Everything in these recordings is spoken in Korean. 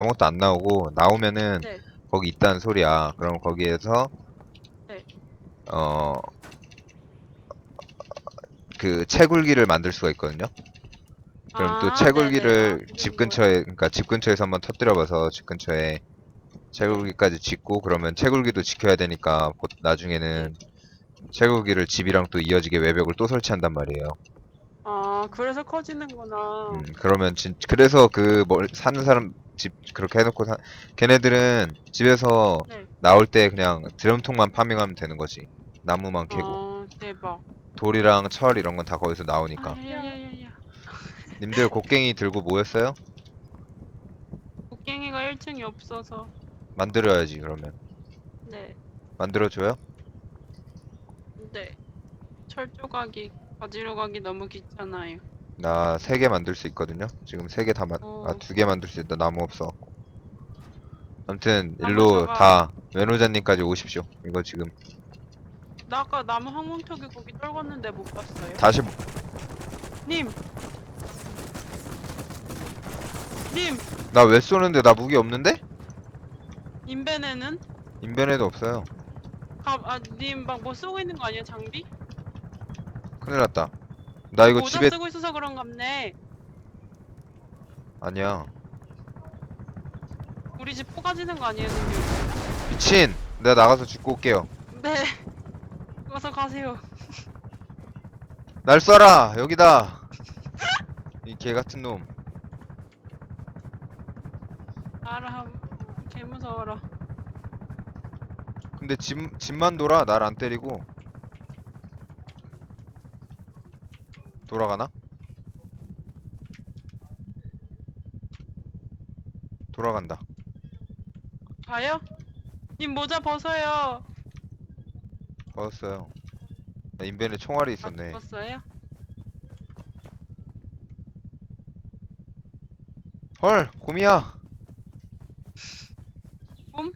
아무것도 안 나오고 나오면은 네. 거기 있다는 소리야. 그럼 거기에서 네. 어. 그 채굴기를 만들 수가 있거든요. 그럼 또 아, 채굴기를 네네. 아, 집 그런 근처에 그러니까 집 근처에서 한번 터뜨려 봐서 집 근처에 채굴기까지 짓고 그러면 채굴기도 지켜야 되니까 곧 나중에는 채굴기를 집이랑 또 이어지게 외벽을 또 설치한단 말이에요. 아, 그래서 커지는구나. 음, 그러면 진 그래서 그뭐 사는 사람 집 그렇게 해놓고 사, 걔네들은 집에서 네. 나올 때 그냥 드럼통만 파밍하면 되는 거지. 나무만 캐고 아, 대박. 돌이랑 철 이런 건 다 거기서 나오니까. 아, 야야야야. 님들 곡괭이 들고 모였어요? 곡괭이가 1층이 없어서. 만들어야지 그러면. 네. 만들어줘요? 네. 철 조각이 가지러 가기 너무 귀찮아요. 나 세 개 만들 수 있거든요. 지금 세 개 다 만, 어. 아, 두 개 만들 수 있다. 나무 없어. 아무튼 나무 일로 잡아. 다 외노자님까지 오십시오. 이거 지금 나 아까 나무 항문턱에 거기 떨궜는데 못 봤어요. 다시 님. 님, 나 왜 쏘는데 나 무기 없는데? 인벤에는 인벤에도 없어요. 가, 아, 님 막뭐 쓰고 있는 거 아니에요, 장비? 큰일 났다. 나 이거 모자 집에 쓰고 있어서 그런갑네. 아니야. 우리 집 포가지는 거 아니에요, 님들? 미친. 내가 나가서 죽고 올게요. 네. 어서 가세요. 날 쏴라. 여기다. 이 개 같은 놈. 알아. 개 무서워라. 근데 집 집만 돌아. 날 안 때리고. 돌아가나? 돌아간다. 가요? 님 모자 벗어요. 벗었어요. 나 인벤에 총알이 아, 있었네. 벗어요? 헐, 곰이야. 봄?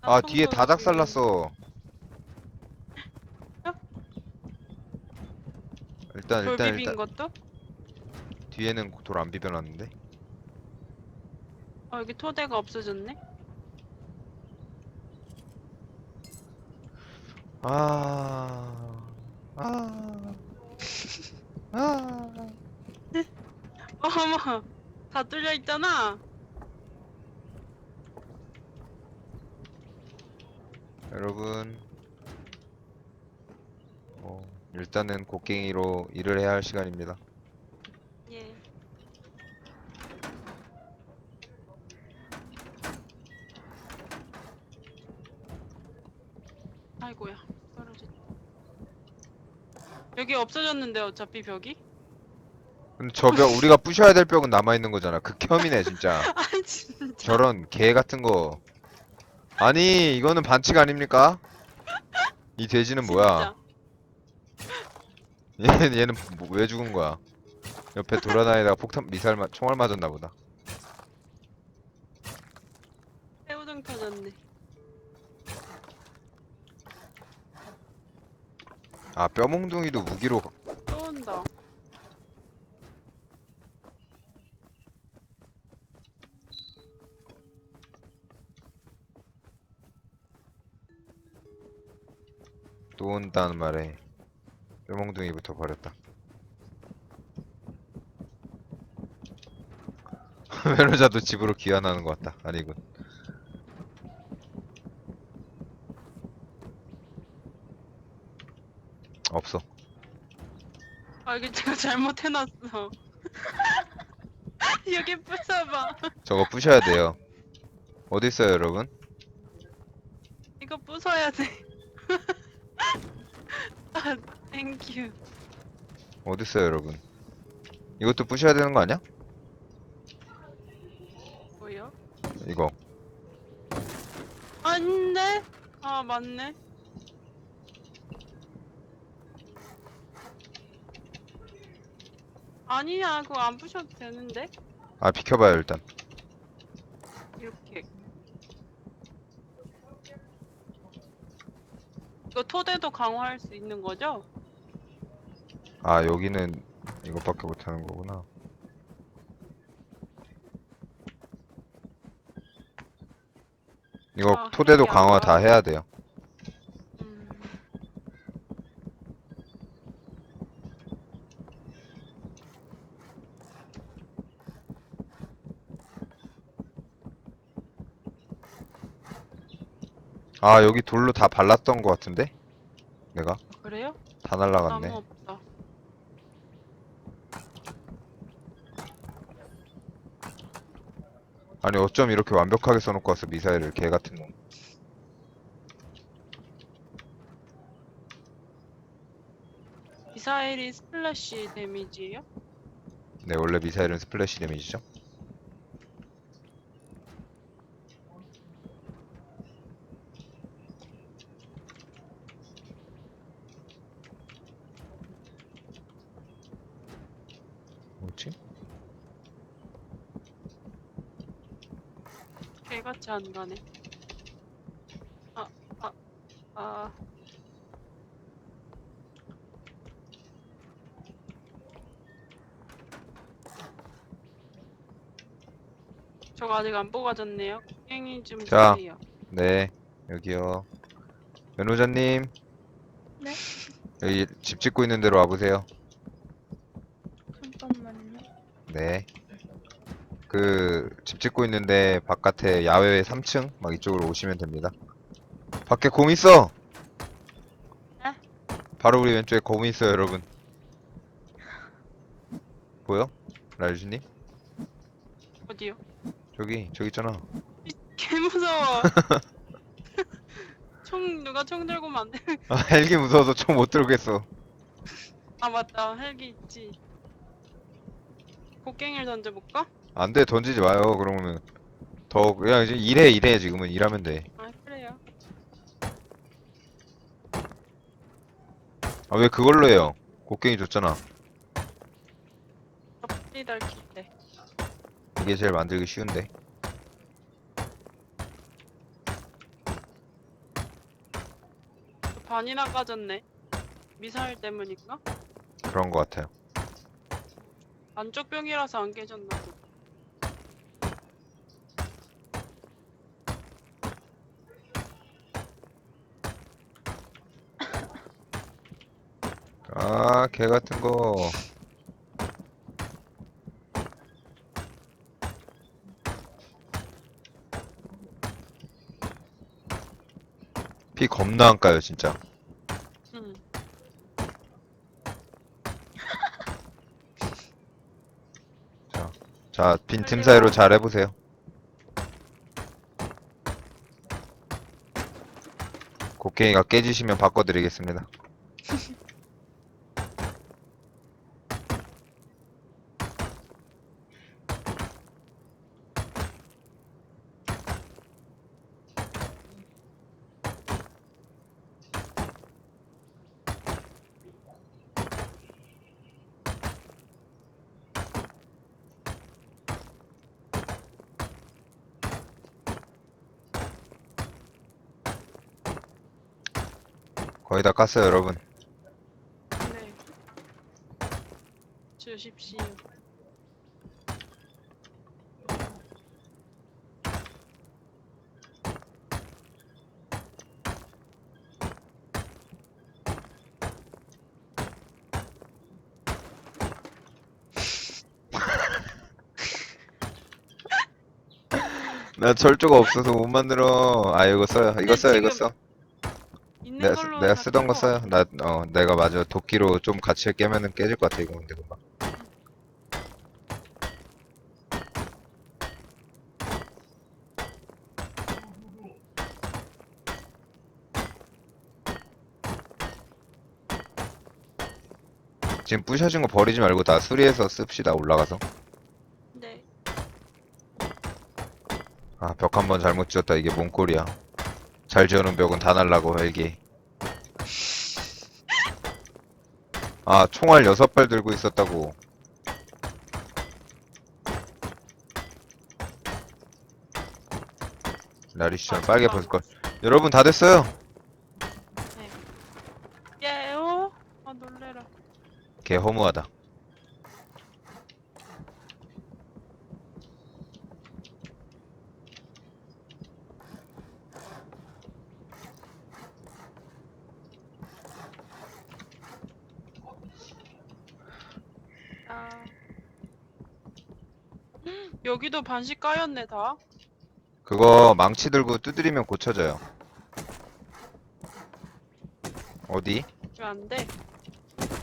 아, 뒤에 다 작살났어. 일단 돌 일단 비빈 일단 것도? 뒤에는 돌 안 비벼놨는데. 어, 여기 토대가 없어졌네? 아, 아, 아. 어머, 다 뚫려 있잖아. 여러분, 어, 일단은 곡괭이로 일을 해야 할 시간입니다. 예. 아이고야, 떨어졌다. 여기 없어졌는데 어차피 벽이? 근데 저 벽 우리가 부셔야 될 벽은 남아 있는 거잖아. 극혐이네 진짜. 아 진짜. 저런 개 같은 거. 아니 이거는 반칙 아닙니까? 이 돼지는 뭐야? 얘는 얘는 뭐- 왜 죽은 거야? 옆에 돌아다니다가 폭탄 미사일 맞 총알 맞았나 보다. 새우등 터졌네. 아 뼈몽둥이도 무기로 또 온다. 또 온다는 말에 뼈몽둥이부터 버렸다. 변호자도 집으로 귀환하는 것 같다. 아니군. 없어. 아 이게 제가 잘못해놨어. 여기 부숴봐. 저거 부셔야 돼요. 어디 있어요, 여러분? 이거 부숴야 돼. 아, 땡큐. 어디 있어요, 여러분? 이것도 부셔야 되는 거 아니야? 뭐요? 이거. 아닌데? 아 맞네. 아니야, 그거 안 부셔도 되는데? 아, 비켜봐요, 일단. 이렇게. 이거 토대도 강화할 수 있는 거죠? 아, 여기는 이것밖에 못하는 거구나. 이거 아, 토대도 강화? 다 해야 돼요. 음. 아, 여기 돌로 다 발랐던 것 같은데? 내가? 그래요? 다 나무 날라갔네. 없다. 아니, 어쩜 이렇게 완벽하게 써놓고 왔어, 미사일을. 개 같은 놈. 미사일이 스플래시 데미지예요? 네, 원래 미사일은 스플래시 데미지죠. 뭐지? 개같이 안 가네. 아, 아, 아. 저거 아직 안 뽑아졌네요. 깽이 좀 자. 주세요. 네, 여기요. 변호자님. 네? 여기 집 짓고 있는 데로 와보세요. 잠깐만요. 네. 그, 집 짓고 있는데 바깥에 야외 3층? 막 이쪽으로 오시면 됩니다. 밖에 곰 있어! 에? 바로 우리 왼쪽에 곰이 있어요, 여러분. 보여? 라이즈님? 어디요? 저기, 저기 있잖아. 개 무서워. 총 누가 총 들고 오면 안 돼. 아, 헬기 무서워서 총 못 들겠어. 아 맞다 헬기 있지. 곡괭이를 던져볼까? 안 돼, 던지지 마요, 그러면은. 더, 그냥 이제 일해, 일해, 지금은. 일하면 돼. 아 그래요. 아, 왜 그걸로 해요? 곡괭이 줬잖아. 저 빨리 달킬 때. 이게 제일 만들기 쉬운데. 저 반이나 까졌네. 미사일 때문인가? 그런 것 같아요. 안쪽 병이라서 안 깨졌나 보. 아, 개 같은 거. 피 겁나 안 까요, 진짜. 응. 자, 빈틈 사이로 잘 해보세요. 곡괭이가 깨지시면 바꿔드리겠습니다. 거의 다 깠어요, 여러분. 네. 주십시오. 나 철조가 없어서 못 만들어. 아, 이거 써요. 이거 써요, 이거 지금 써. 내가, 쓰- 걸로 내가 다 쓰던 거 써요. 나, 어, 내가 맞아. 도끼로 좀 같이 깨면은 깨질 것 같아, 이거 근데 금방. 지금 부셔진 거 버리지 말고 다 수리해서 씁시다, 올라가서. 네. 아, 벽 한 번 잘못 지었다. 이게 뭔 꼴이야. 잘 지어놓은 벽은 다 날라고, 헬기. 아, 총알 여섯 발 들고 있었다고. 나리시전 빨개 벗을걸. 여러분, 다 됐어요. 예요? 아 놀래라. 개 허무하다. 여기도 반씩 까였네 다. 그거 망치 들고 두드리면 고쳐져요. 어디? 왜 안 돼?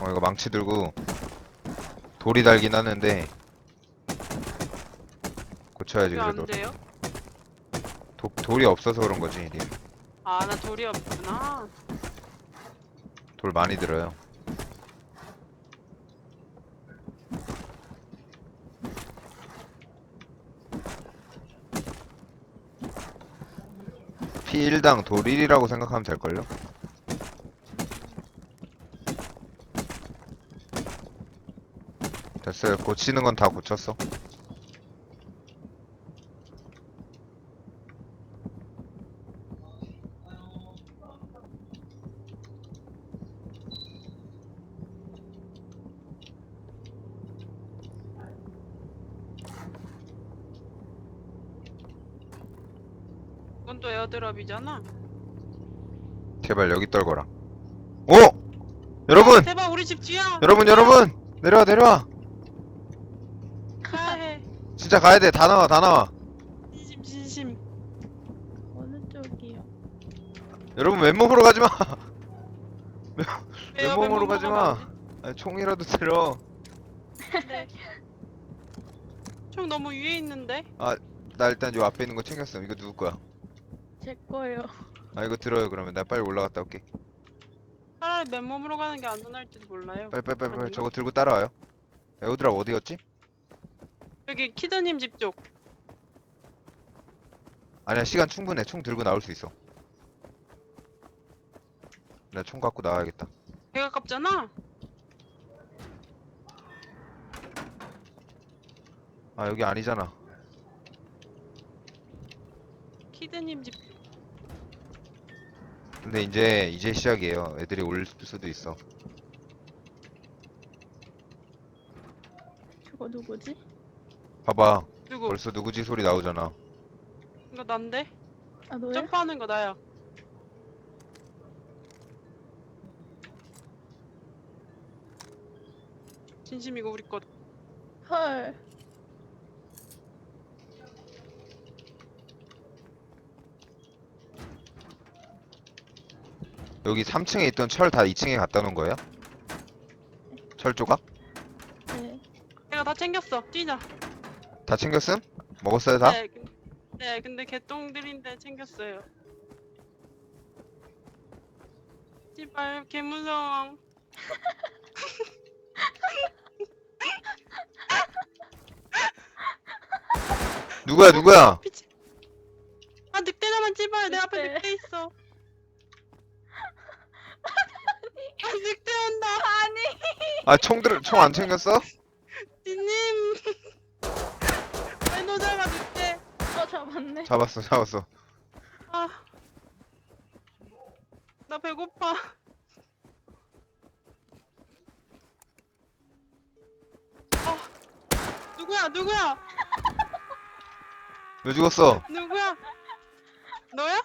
어, 이거 망치 들고 돌이 달긴 하는데 고쳐야지 왜 안 그래도. 돼요? 도, 돌이 없어서 그런 거지. 님. 아 나 돌이 없구나. 돌 많이 들어요. 피 1당 돌 1이라고 생각하면 될걸요? 됐어요. 고치는 건 다 고쳤어. 이건 또 에어드랍이잖아. 제발 여기 떨거라. 오! 여러분! 대박 우리 집 뒤야. 여러분, 여러분! 내려와, 내려와! 가야 해. 진짜 가야 돼. 다 나와, 다 나와. 진심 진심. 어느 쪽이요? 여러분, 맨몸으로 가지 마! 왜요? 맨몸으로 가지 마! 가면 아니, 총이라도 들어. 안 돼. 총 너무 위에 있는데. 나 일단 요 앞에 있는 거 챙겼어. 이거 누구 거야? 제 거요. 아, 이거 들어요, 그러면. 나 빨리 올라갔다 올게. 차라리 맨몸으로 가는 게 안전할지도 몰라요. 빨리, 빨리, 빨리, 빨리. 저거 들고 따라와요. 에어드랍 어디였지? 여기 키드님 집 쪽. 아니야, 시간 충분해. 총 들고 나올 수 있어. 나 총 갖고 나와야겠다. 배가 깝잖아. 아, 여기 아니잖아. 키드님 집. 쪽. 근데 이제, 이제 시작이에요. 애들이 올 수도 있어. 저거 누구지? 봐봐. 누구? 벌써 누구지 소리 나오잖아. 이거 난데? 아 너야? 점프하는 거 나야. 진심 이거 우리 거. 헐. 여기 3층에 있던 철 다 2층에 갖다 놓은 거예요? 철 조각? 네. 내가 다 챙겼어. 뛰자. 다 챙겼음? 먹었어요 다? 네, 근- 네, 근데 개똥들인데 챙겼어요. 씨발 개 무서워. 누구야 누구야? 미치. 아 늑대나만 씨발 내 앞에 늑대. 늑대 있어. 아 늑대 온다. 아니. 아 총 들, 총 안 챙겼어? 님. 왜 노자가 늑대? 어 잡았네. 잡았어 잡았어. 아. 나 배고파. 아. 누구야 누구야 왜 죽었어? 누구야? 너야?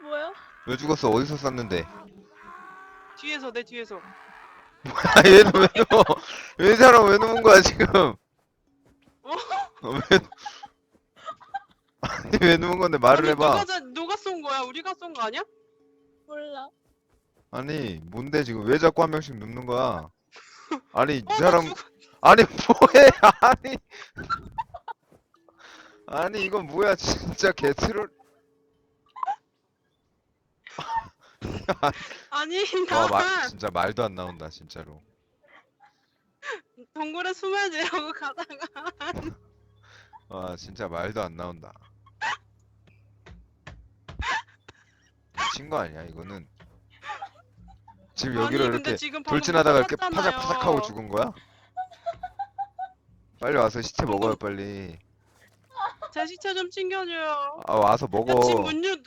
뭐야? 왜 죽었어? 어디서 쐈는데? 뒤에서 내 뒤에서. 아 얘는 왜 누워? 왜 사람 왜 누운 거야 지금? 어? 어, 왜? 아니 왜 누운 건데 말을 아니, 해봐. 누가, 자- 누가 쏜 거야? 우리가 쏜 거 아니야? 몰라. 아니 뭔데 지금 왜 자꾸 한 명씩 눕는 거야? 아니 이 어, 나 사람 죽- 아니 뭐해? 아니 아니 이건 뭐야 진짜 개트롤. 아니 와나 마, 진짜 말도 안 나온다 진짜로. 동굴에 숨어야지 하고 가다가 와 진짜 말도 안 나온다. 미친 거 아니야 이거는. 지금 여기로 근데 이렇게 지금 방금 돌진하다가 이렇게 쐈잖아요. 파삭파삭하고 죽은 거야? 빨리 와서 시체 먹어요 빨리. 제 시체 좀 챙겨줘요. 아 와서 먹어. 야집문 열...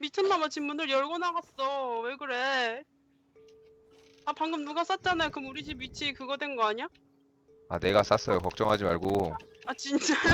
미쳤나봐 집 문을 열고 나갔어. 왜 그래? 아 방금 누가 쐈잖아요. 그럼 우리 집 위치 그거 된 거 아니야? 아 내가 쐈어요 걱정하지 말고. 아 진짜?